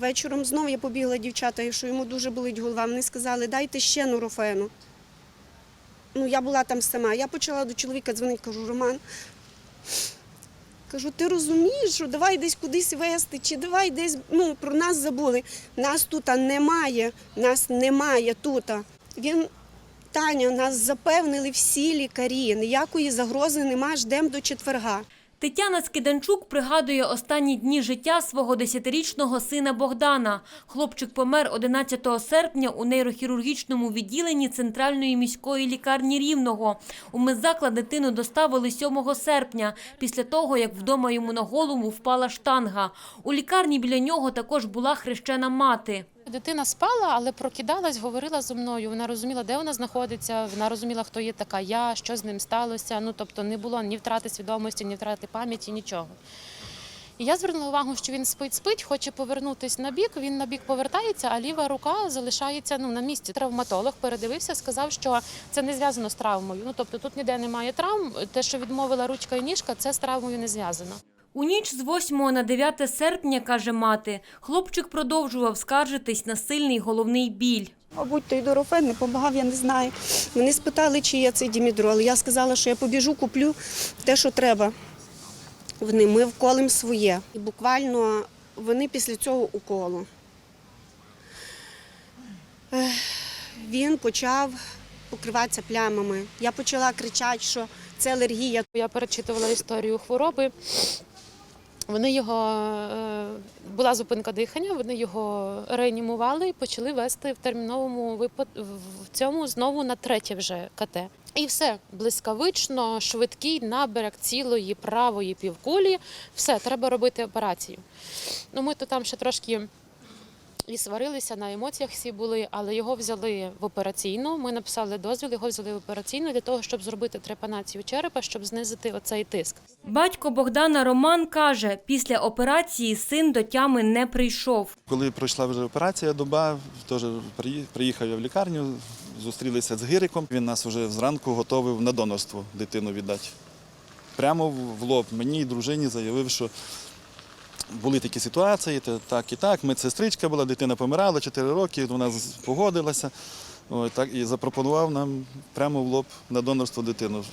Вечором знову я побігла дівчата, що йому дуже болить голова. Вони сказали, дайте ще нурофену. Ну, я була там сама. Я почала до чоловіка дзвонити, кажу, Роман. Кажу, ти розумієш, що давай десь кудись вести, чи давай десь ну, про нас забули. Нас тут немає, нас немає тут. Він, Таня, нас запевнили всі лікарі, ніякої загрози немає, ждемо до четверга. Тетяна Скиданчук пригадує останні дні життя свого десятирічного сина Богдана. Хлопчик помер 11 серпня у нейрохірургічному відділенні Центральної міської лікарні Рівного. У медзаклад дитину доставили 7 серпня, після того, як вдома йому на голову впала штанга. У лікарні біля нього також була хрещена мати. Дитина спала, але прокидалась, говорила зі мною. Вона розуміла, де вона знаходиться. Вона розуміла, хто є така я, що з ним сталося. Ну тобто не було ні втрати свідомості, ні втрати пам'яті, нічого. І я звернула увагу, що він спить, спить, хоче повернутися на бік. Він на бік повертається, а ліва рука залишається ну на місці. Травматолог передивився, сказав, що це не зв'язано з травмою. Ну тобто тут ніде немає травм. Те, що відмовила ручка і ніжка, це з травмою не зв'язано. У ніч з 8 на 9 серпня, каже мати, хлопчик продовжував скаржитись на сильний головний біль. Мабуть, той дорофен не допомагав, я не знаю. Вони спитали, чи є цей дімідрол. Я сказала, що я побіжу, куплю те, що треба. Вони ми вколим своє. І буквально вони після цього уколу. Він почав покриватися плямами. Я почала кричати, що це алергія. Я перечитувала історію хвороби. Вони його е, була зупинка дихання, вони його реанімували і почали вести в терміновому випад в цьому знову на третє вже КТ. І все блискавично, швидкий наберег цілої правої півкулі. Все, треба робити операцію. Ну, ми то там ще трошки і сварилися на емоціях всі були, але його взяли в операційну. Ми написали дозвіл, його взяли в операційну для того, щоб зробити трепанацію черепа, щоб знизити оцей тиск. Батько Богдана Роман каже, після операції син до тями не прийшов. Коли пройшла вже операція, доба, теж приїхав я в лікарню, зустрілися з Гириком. Він нас вже зранку готовив на донорство дитину віддати. Прямо в лоб мені і дружині заявив, що були такі ситуації, так і так. Медсестричка була, дитина помирала 4 роки, вона погодилася. Ой, так, і запропонував нам прямо в лоб на донорство дитину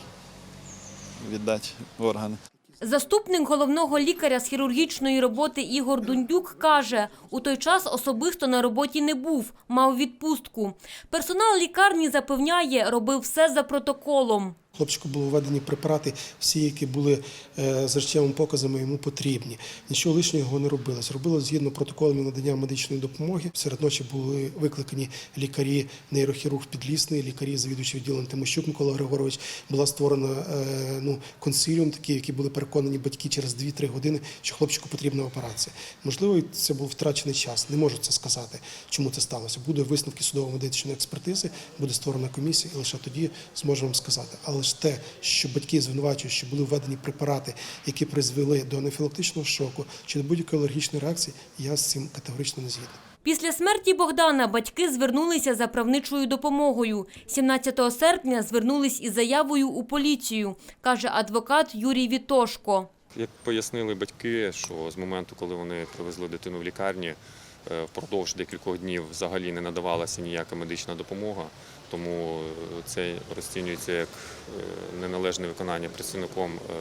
віддати органи. Заступник головного лікаря з хірургічної роботи Ігор Дундюк каже, у той час особисто на роботі не був, мав відпустку. Персонал лікарні запевняє, робив все за протоколом. Хлопчику було введені препарати, всі, які були е, за життєвими показами йому потрібні. Нічого лишнього не робилось. Робилось згідно протоколів надання медичної допомоги. Серед ночі були викликані лікарі, нейрохірург Підлісний, лікарі, завідуючий відділом Тимощук Микола Григорович. Була створена е, ну, консиліум, такі, які були переконані батьки через 2-3 години, що хлопчику потрібна операція. Можливо, це був втрачений час. Не можу це сказати, чому це сталося. Буде висновки судово-медичної експертизи, буде створена комісія, і лише тоді зможемо сказати. Але ж те, що батьки звинувачують, що були введені препарати, які призвели до анафілактичного шоку чи до будь-якої алергічної реакції, я з цим категорично не згідний. Після смерті Богдана батьки звернулися за правничою допомогою. 17 серпня звернулись із заявою у поліцію, каже адвокат Юрій Вітошко. Як пояснили батьки, що з моменту, коли вони привезли дитину в лікарні, е, впродовж декількох днів взагалі не надавалася ніяка медична допомога, тому е, це розцінюється як е, неналежне виконання працівником е,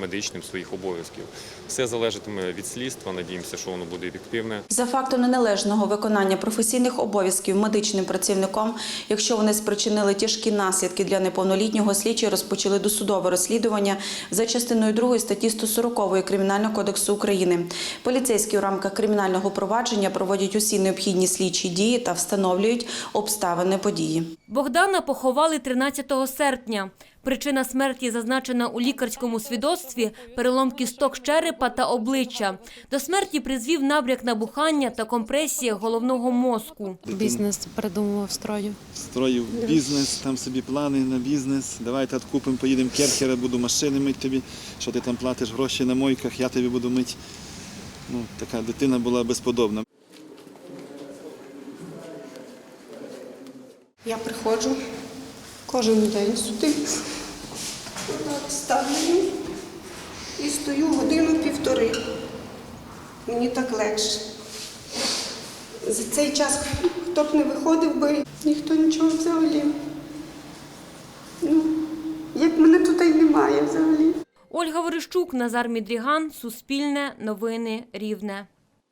медичним своїх обов'язків. Все залежатиме від слідства. Надіємося, що воно буде об'єктивне. За фактом неналежного виконання професійних обов'язків медичним працівником, якщо вони спричинили тяжкі наслідки для неповнолітнього, слідчі розпочали досудове розслідування за частиною 2 статті 140 Кримінального кодексу України. Поліцейські у рамках кримінального провадження проводять усі необхідні слідчі дії та встановлюють обставини події. Богдана поховали 13 серпня. Причина смерті зазначена у лікарському свідоцтві – перелом кісток черепа та обличчя. До смерті призвів набряк набухання та компресія головного мозку. Бізнес придумував строю. Строїв бізнес, там собі плани на бізнес. Давай так поїдемо керхера, буду машини мити тобі, що ти там платиш гроші на мойках, я тобі буду мити. Ну, така дитина була безподобна. Я приходжу кожен день сюди, ставлю і стою годину-півтори. Мені так легше. За цей час хто б не виходив би, ніхто нічого взагалі. Ну, як мене тут і немає взагалі. Ольга Верещук, Назар Мідріган, Суспільне, Новини, Рівне.